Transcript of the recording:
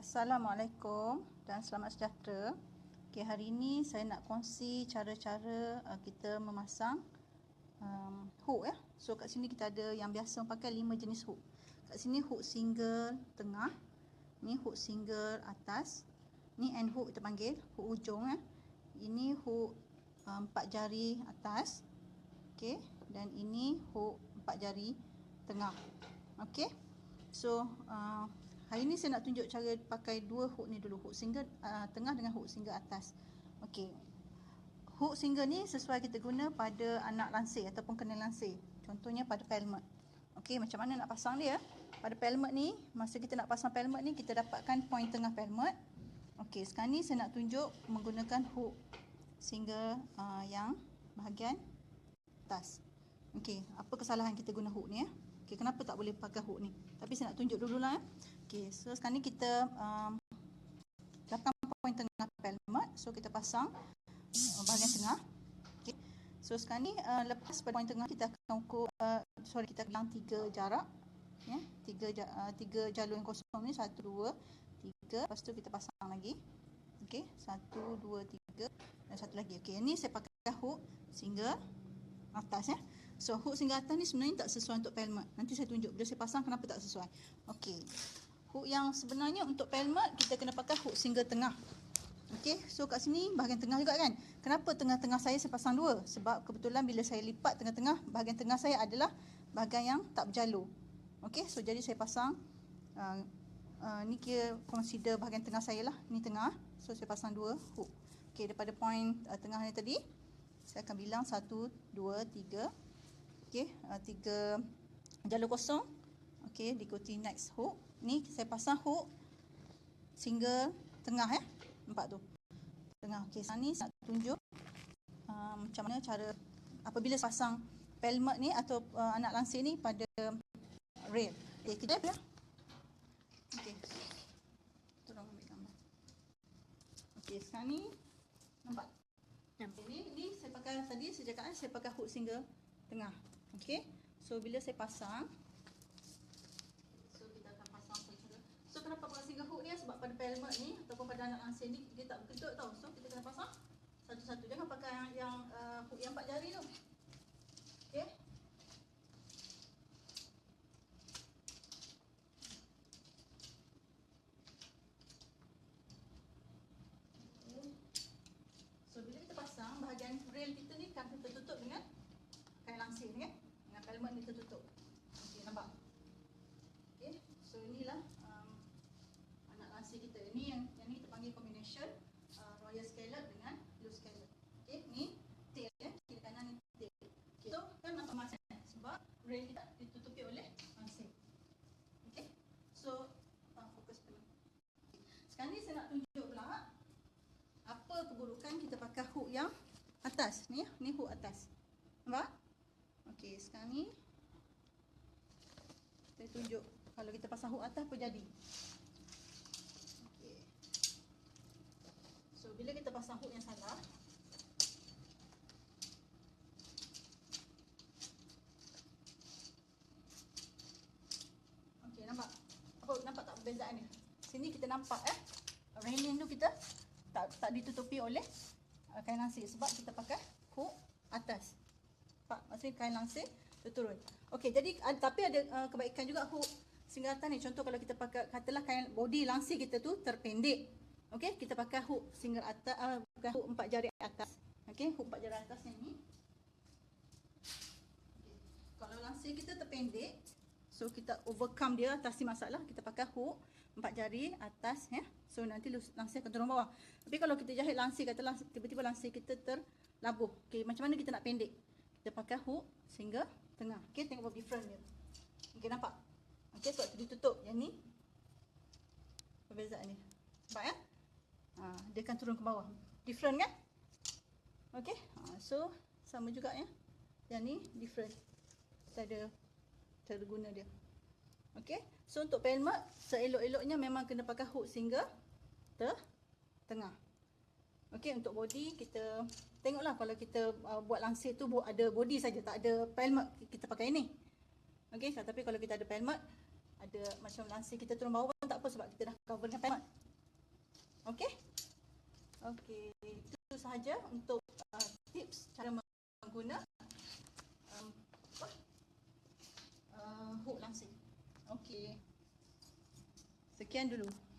Assalamualaikum dan selamat sejahtera. Okay, hari ini saya nak kongsi cara-cara uh, kita memasang um, hook ya. So kat sini kita ada yang biasa pakai lima jenis hook. Kat sini hook single tengah, ni hook single atas, ni end hook kita panggil, hook ujung ya. Ini hook uh, empat jari atas. Okay, dan ini hook empat jari tengah. Okay. So uh, ini saya nak tunjuk cara pakai dua hook ni dulu. Hook single uh, tengah dengan hook single atas. Okey. Hook single ni sesuai kita guna pada anak lansir ataupun kena lansir. Contohnya pada pelmet. Okey, macam mana nak pasang dia? Pada pelmet ni, masa kita nak pasang pelmet ni, kita dapatkan point tengah pelmet. Okey, sekarang ni saya nak tunjuk menggunakan hook single uh, yang bahagian atas. Okey, apa kesalahan kita guna hook ni ya? Okay, kenapa tak boleh pakai hook ni? Tapi saya nak tunjuk dulu lah. Eh. Okay, so sekarang ni kita um, dapatkan point tengah pelmet. So kita pasang uh, bahagian tengah. Okay. So sekarang ni uh, lepas pada point tengah kita akan ukur, uh, sorry kita bilang tiga jarak. Ya, tiga, uh, tiga jalur yang kosong ni, satu, dua, tiga. Lepas tu kita pasang lagi. Okay, satu, dua, tiga dan satu lagi. Okay, ni saya pakai hook single atas ya. So hook single atas ni sebenarnya tak sesuai untuk pelmet. Nanti saya tunjuk bila saya pasang kenapa tak sesuai. Okay hook yang sebenarnya untuk pelmet kita kena pakai hook single tengah. Okey, so kat sini bahagian tengah juga kan. Kenapa tengah-tengah saya saya pasang dua? Sebab kebetulan bila saya lipat tengah-tengah, bahagian tengah saya adalah bahagian yang tak berjalur. Okey, so jadi saya pasang uh, uh, ni kira consider bahagian tengah saya lah. Ni tengah. So saya pasang dua hook. Okey, daripada point uh, tengah ni tadi saya akan bilang satu, dua, tiga. Okey, uh, tiga jalur kosong. Okey, diikuti next hook ni saya pasang hook single tengah ya. Empat tu. Tengah. Okey, sekarang ni saya nak tunjuk uh, macam mana cara apabila pasang pelmet ni atau uh, anak lansir ni pada rail. Okey, kita ya. Okey. Tolong ambil gambar. Okey, sekarang ni nampak. Nampak. Ini ni saya pakai tadi saya cakap saya pakai hook single tengah. Okey. So bila saya pasang kenapa pakai single hook ni sebab pada pelmet ni anak langsir ni dia tak berkedut tau. So kita kena pasang satu-satu. Jangan pakai yang, yang uh, yang empat jari tu. Okay. So bila kita pasang bahagian rail kita ni kan kita tutup dengan kain langsir ni kan. Dengan pelmet ni kita tutup. Okey nampak? Okey. So inilah panggil combination uh, royal scallop dengan blue scallop. Okey, ni tail ya, kiri kanan ni tail. Okay. So, kan nampak macam sebab rail kita ditutupi oleh masin. Okey. So, uh, fokus penuh. Sekarang ni saya nak tunjuk pula apa keburukan kita pakai hook yang atas ni ya, ni hook atas. Nampak? Okey, sekarang ni saya tunjuk kalau kita pasang hook atas apa jadi. bila kita pasang hook yang salah Okey nampak apa nampak tak perbezaan ni sini kita nampak eh railing tu kita tak tak ditutupi oleh uh, kain langsir. Sebab kita pakai hook atas. Pak maksudnya kain langsir tu turun okey jadi uh, tapi ada uh, kebaikan juga hook singgatan ni. Contoh kalau kita pakai katalah kain body langsir kita tu terpendek. Okey, kita pakai hook single atas, uh, bukan hook empat jari atas. Okey, hook empat jari atas yang ni. Kalau langsir kita terpendek, so kita overcome dia atasi masalah, kita pakai hook empat jari atas ya. So nanti langsir akan turun bawah. Tapi kalau kita jahit langsir katalah tiba-tiba langsir kita terlabuh. Okey, macam mana kita nak pendek? Kita pakai hook single tengah. Okey, tengok berapa different dia. Okey, nampak? Okey, sebab tu ditutup yang ni. Perbezaan ni. Nampak ya? ha, dia akan turun ke bawah. Different kan? Okay. Ha, so, sama juga ya. Yang ni different. Kita ada terguna dia. Okay. So, untuk pelmet, seelok-eloknya memang kena pakai hook single ter tengah. Okay, untuk body kita tengoklah kalau kita uh, buat langsir tu ada body saja, tak ada pelmet kita pakai ni. Okay, tapi kalau kita ada pelmet, ada macam lansir kita turun bawah pun tak apa sebab kita dah cover dengan payment. Okey? Okey, itu sahaja untuk uh, tips cara mengguna um, apa? Uh, hook